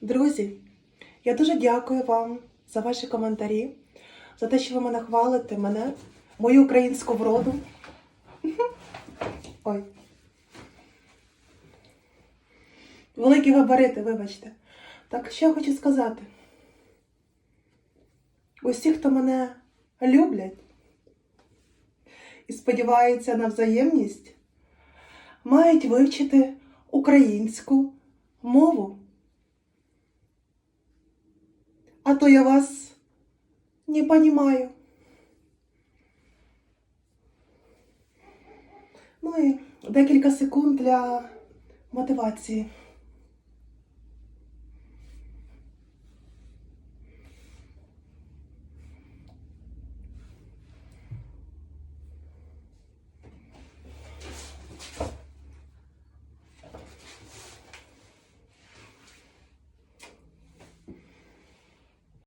Друзі, я дуже дякую вам за ваші коментарі, за те, що ви мене хвалите, мене, мою українську вроду. Ой. Великі габарити, вибачте. Так що я хочу сказати? Усі, хто мене люблять і сподіваються на взаємність, мають вивчити українську мову. А то я вас не понимаю. Ну і декілька секунд для мотивації.